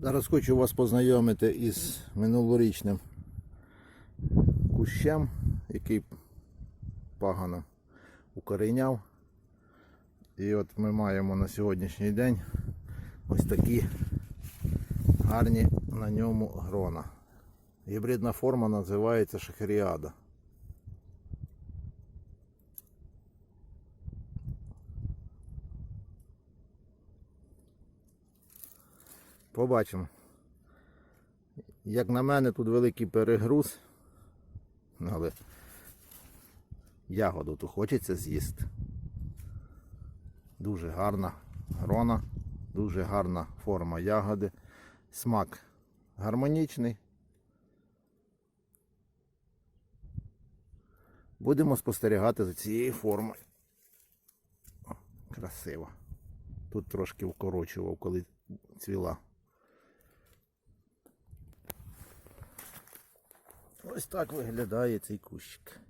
Зараз хочу вас познайомити із минулорічним кущем, який погано укореняв. І от ми маємо на сьогоднішній день ось такі гарні на ньому грона. Гібридна форма називається шахеріада. Побачимо. Як на мене, тут великий перегруз, але ягоду то хочеться з'їсти. Дуже гарна грона, дуже гарна форма ягоди. Смак гармонічний. Будемо спостерігати за цією формою. Красиво. Тут трошки вкорочував, коли цвіла. Ось так виглядає цей кущик.